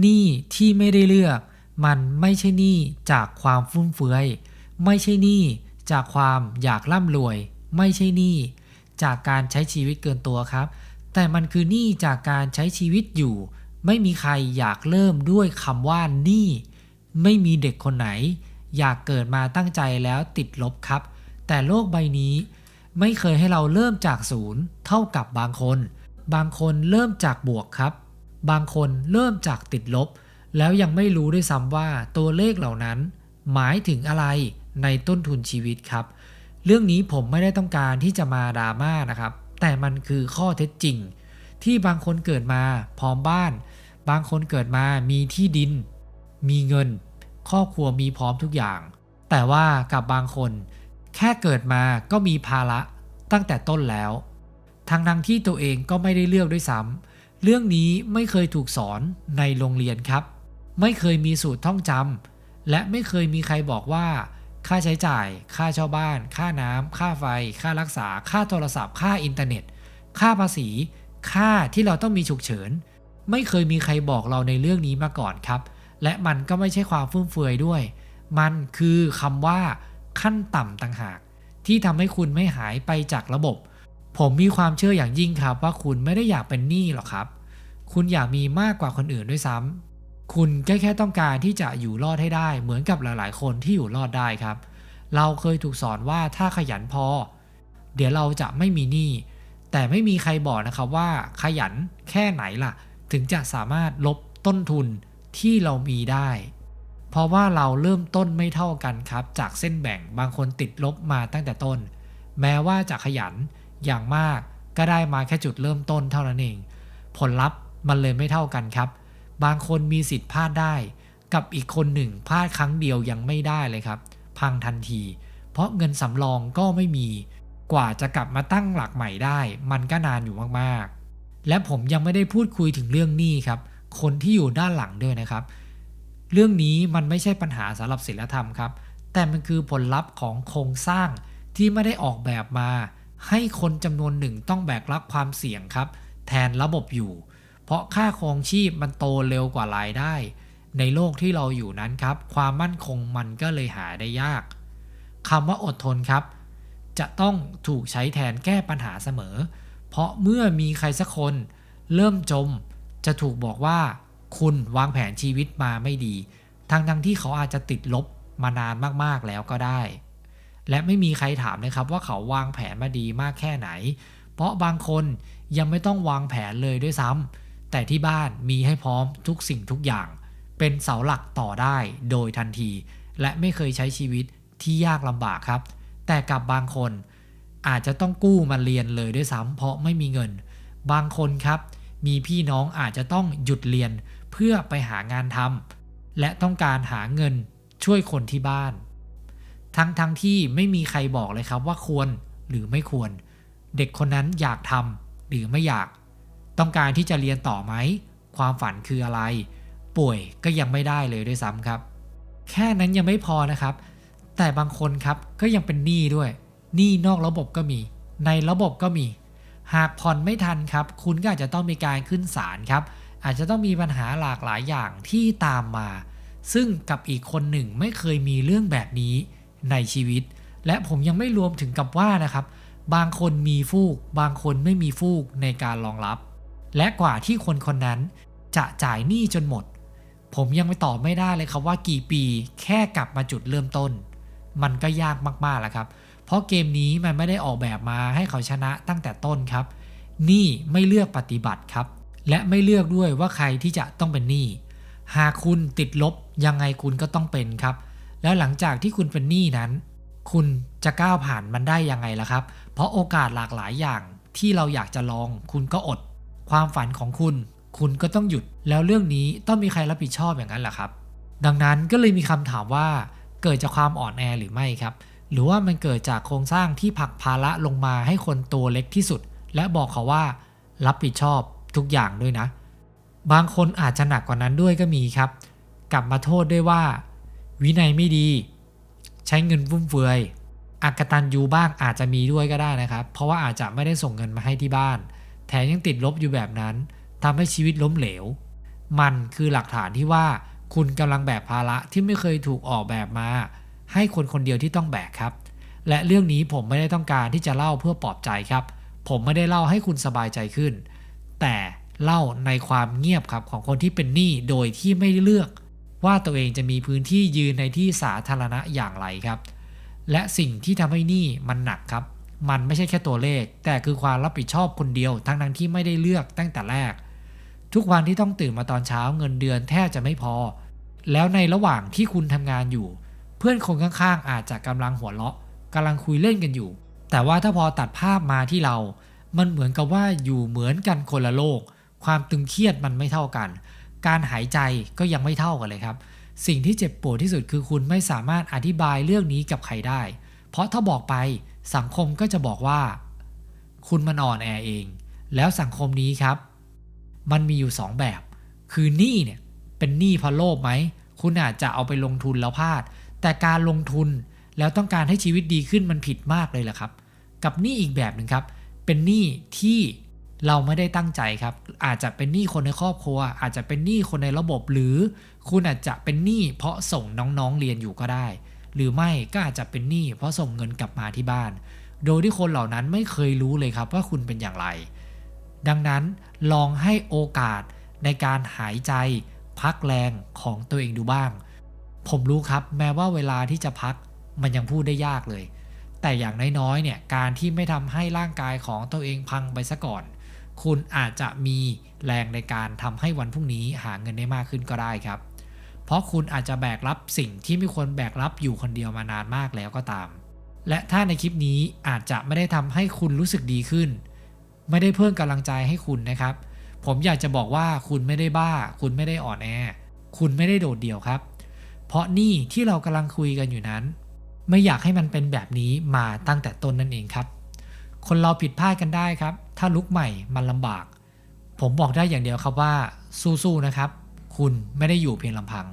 หนี้ที่ไม่ได้เลือก มันไม่ใช่หนี้จากความฟุ่มเฟือย ไม่ใช่หนี้จากความอยากร่ำรวย ไม่ใช่หนี้จากการใช้ชีวิตเกินตัวครับ แต่มันคือหนี้จากการใช้ชีวิตอยู่ ไม่มีใครอยากเริ่มด้วยคำว่าหนี้ไม่มีเด็กคนไหน อยากเกิดมาตั้งใจแล้วติดลบครับ แต่โลกใบนี้ไม่เคยให้เราเริ่มจากศูนย์เท่ากับบางคน บางคนเริ่มจากบวกครับ บางคนเริ่มจากติดลบ แล้วยังไม่รู้ด้วยซ้ำว่าตัวเลขเหล่านั้น หมายถึงอะไรในต้นทุนชีวิตครับ เรื่องนี้ผมไม่ได้ต้องการที่จะมาดราม่านะครับ แต่มันคือข้อเท็จจริง ที่บางคนเกิดมาพร้อมบ้าน บางคนเกิดมามีที่ดิน มีเงิน ครอบครัวมีพร้อมทุกอย่าง แต่ว่ากับบางคน แค่เกิดมาก็มีภาระตั้งแต่ต้นแล้วทั้งทั้งที่ตัวเองก็ไม่ได้เลือกด้วยซ้ำ เรื่องนี้ไม่เคยถูกสอนในโรงเรียนครับ ไม่เคยมีสูตรท่องจำและไม่เคยมีใครบอกว่า ค่าใช้จ่าย ค่าเช่าบ้าน ค่าน้ำค่าไฟ ค่ารักษา ค่าโทรศัพท์ ค่าอินเทอร์เน็ต ค่าภาษี ค่าที่เราต้องมีฉุกเฉิน ไม่เคยมีใครบอกเราในเรื่องนี้มาก่อนครับ และมันก็ไม่ใช่ความฟุ่มเฟือยด้วย มันคือคำว่า ขั้นต่ำต่างหาก ที่ทำให้คุณไม่หายไปจากระบบ ผมมีความเชื่ออย่างยิ่งครับว่าคุณไม่ได้อยากเป็นหนี้หรอกครับ คุณอยากมีมากกว่าคนอื่นด้วยซ้ำคุณแค่แค่ต้องการที่จะอยู่รอดให้ได้ เหมือนกับหลาย ๆ คนที่อยู่รอดได้ครับ เราเคยถูกสอนว่าถ้าขยันพอ เดี๋ยวเราจะไม่มีหนี้แต่ไม่มีใครบอกนะครับว่าขยันแค่ไหนล่ะ ถึงจะสามารถลบต้นทุนที่เรามีได้ เพราะว่าเราเริ่มต้นไม่เท่ากันครับ จากเส้นแบ่งบางคนติดลบมาตั้งแต่ต้น แม้ว่าจะขยันอย่างมากก็ได้มาแค่จุดเริ่มต้นเท่านั้นเอง ผลลัพธ์ มันเลยไม่เท่ากันครับ บางคนมีสิทธิ์พลาดได้ กับอีกคนหนึ่งพลาดครั้งเดียวยังไม่ได้เลยครับ พังทันที เพราะเงินสำรองก็ไม่มี กว่าจะกลับมาตั้งหลักใหม่ได้ มันก็นานอยู่มากๆ และผมยังไม่ได้พูดคุยถึงเรื่องหนี้ครับ คนที่อยู่ด้านหลังด้วยนะครับ เรื่องนี้มันไม่ใช่ปัญหาสำหรับศิลธรรมครับ แต่มันคือผลลัพธ์ของโครงสร้างที่ไม่ได้ออกแบบมา ให้คนจำนวนหนึ่งต้องแบกรับความเสี่ยงครับ แทนระบบอยู่ เพราะค่าครองชีพมันโตเร็วกว่ารายได้ ในโลกที่เราอยู่นั้นครับ ความมั่นคงมันก็เลยหาได้ยากคำว่าอดทนครับ จะต้องถูกใช้แทนแก้ปัญหาเสมอ เพราะเมื่อมีใครสักคน เริ่มจม จะถูกบอกว่า คุณวางแผนชีวิตมาไม่ดี ทั้งทั้งที่เขาอาจจะติดลบมานานมากๆแล้วก็ได้ และไม่มีใครถามเลยครับว่าเขาวางแผนมาดีมากแค่ไหน เพราะบางคนยังไม่ต้องวางแผนเลยด้วยซ้ำ แต่ที่บ้านมีให้พร้อมทุกสิ่งทุกอย่าง เป็นเสาหลักต่อได้โดยทันที และไม่เคยใช้ชีวิตที่ยากลำบากครับ แต่กับบางคนอาจจะต้องกู้มาเรียนเลยด้วยซ้ำเพราะไม่มีเงิน บางคนครับ มีพี่น้องอาจจะต้องหยุดเรียนเพื่อไปหางานทำและต้องการหาเงินช่วยคนที่บ้าน ทั้งทั้งที่ไม่มีใครบอกเลยครับว่าควรหรือไม่ควร เด็กคนนั้นอยากทำหรือไม่อยาก ต้องการที่จะเรียนต่อไหม ความฝันคืออะไร ป่วยก็ยังไม่ได้เลยด้วยซ้ำครับ แค่นั้นยังไม่พอนะครับ แต่บางคนครับก็ยังเป็นหนี้ด้วย หนี้นอกระบบก็มี ในระบบก็มี หากผ่อนไม่ทันครับ คุณก็อาจจะต้องมีการขึ้นศาลครับ อาจจะต้องมีปัญหาหลากหลายอย่างที่ตามมา ซึ่งกับอีกคนหนึ่งไม่เคยมีเรื่องแบบนี้ในชีวิต และผมยังไม่รวมถึงกับว่านะครับ บางคนมีฟูก บางคนไม่มีฟูกในการรองรับ และกว่าที่คนคนนั้นจะจ่ายหนี้จนหมด ผมยังไม่ตอบไม่ได้เลยครับว่ากี่ปีแค่กลับมาจุดเริ่มต้น มันก็ยากมากๆแล้วครับ เพราะเกมนี้มันไม่ได้ออกแบบมาให้เขาชนะตั้งแต่ต้นครับหนี้ไม่เลือกปฏิบัติครับ และไม่เลือกด้วยว่าใครที่จะต้องเป็นหนี้ หากคุณติดลบยังไงคุณก็ต้องเป็นครับ แล้วหลังจากที่คุณเป็นหนี้นั้น คุณจะก้าวผ่านมันได้ยังไงล่ะครับ เพราะโอกาสหลากหลายอย่างที่เราอยากจะลอง คุณก็อด ความฝันของคุณ คุณก็ต้องหยุดแล้วเรื่องนี้ต้องมีใครรับผิดชอบอย่างนั้นแหละครับ ดังนั้นก็เลยมีคำถามว่าเกิดจากความอ่อนแอหรือไม่ครับ หรือว่ามันเกิดจากโครงสร้างที่ผลักภาระลงมาให้คนตัวเล็กที่สุด และบอกเขาว่า รับผิดชอบทุกอย่างด้วยนะ บางคนอาจจะหนักกว่านั้นด้วยก็มีครับ กลับมาโทษด้วยว่า วินัยไม่ดี ใช้เงินฟุ่มเฟือยอักตันยูบ้างอาจจะมีด้วยก็ได้นะครับ เพราะว่าอาจจะไม่ได้ส่งเงินมาให้ที่บ้าน แถมยังติดลบอยู่แบบนั้นทำให้ชีวิตล้มเหลว มันคือหลักฐานที่ว่าคุณกำลังแบกภาระที่ไม่เคยถูกออกแบบมา ให้คนคนเดียวที่ต้องแบกครับ และเรื่องนี้ผมไม่ได้ต้องการที่จะเล่าเพื่อปลอบใจครับ ผมไม่ได้เล่าให้คุณสบายใจขึ้น แต่เล่าในความเงียบครับของคนที่เป็นหนี้โดยที่ไม่ได้เลือก ว่าตัวเองจะมีพื้นที่ยืนในที่สาธารณะอย่างไรครับ และสิ่งที่ทำให้หนี้มันหนักครับ มันไม่ใช่แค่ตัวเลข แต่คือความรับผิดชอบคนเดียว ทั้งนั้นที่ไม่ได้เลือกตั้งแต่แรก ทุกวันที่ต้องตื่นมาตอนเช้าเงินเดือนแทบจะไม่พอ แล้วในระหว่างที่คุณทำงานอยู่ เพื่อนคนข้างๆ อาจจะกำลังหัวเราะกำลังคุยเล่นกันอยู่ แต่ว่าถ้าพอตัดภาพมาที่เรา มันเหมือนกับว่าอยู่เหมือนกันคนละโลก ความตึงเครียดมันไม่เท่ากัน การหายใจก็ยังไม่เท่ากันเลยครับ สิ่งที่เจ็บปวดที่สุดคือคุณไม่สามารถอธิบายเรื่องนี้กับใครได้ เพราะถ้าบอกไป สังคมก็จะบอกว่า คุณมันอ่อนแอเอง แล้วสังคมนี้ครับ มันมีอยู่ 2 แบบ คือหนี้เนี่ยเป็นหนี้เพราะโลภไหม คุณอาจจะเอาไปลงทุนแล้วพลาด แต่การลงทุนแล้วต้องการให้ชีวิตดีขึ้นมันผิดมากเลยแหละครับ กับหนี้อีกแบบหนึ่งครับ เป็นหนี้ที่เราไม่ได้ตั้งใจครับ อาจจะเป็นหนี้คนในครอบครัว อาจจะเป็นหนี้คนในระบบหรือ คุณอาจจะเป็นหนี้เพราะส่งน้องๆเรียนอยู่ก็ได้ หรือไม่ก็อาจจะเป็นหนี้เพราะส่งเงินกลับมาที่บ้าน โดยที่คนเหล่านั้นไม่เคยรู้เลยครับว่าคุณเป็นอย่างไร ดังนั้นลองให้โอกาสในการหายใจ พักแรงของตัวเองดูบ้าง ผมรู้ครับแม้ว่าเวลาที่จะพักมันยังพูดได้ยากเลย แต่อย่างน้อยๆเนี่ยการที่ไม่ทำให้ร่างกายของตัวเองพังไปซะก่อน คุณอาจจะมีแรงในการทำให้วันพรุ่งนี้หาเงินได้มากขึ้นก็ได้ครับ ราะคุณอาจจะแบกรับสิ่งที่ไม่ควรแบกรับอยู่คนเดียวมานานมากแล้วก็ตาม และถ้าในคลิปนี้อาจจะไม่ได้ทำให้คุณรู้สึกดีขึ้น ไม่ได้เพิ่มกำลังใจให้คุณนะครับ ผมอยากจะบอกว่าคุณไม่ได้บ้า คุณไม่ได้อ่อนแอ คุณไม่ได้โดดเดี่ยวครับ เพราะนี่ที่เรากำลังคุยกันอยู่นั้น ไม่อยากให้มันเป็นแบบนี้มาตั้งแต่ต้นนั่นเองครับ คนเราผิดพลาดกันได้ครับ ถ้าลุกใหม่มันลำบาก ผมบอกได้อย่างเดียวครับว่า สู้ๆนะครับ คุณไม่ได้อยู่เพียงลำพัง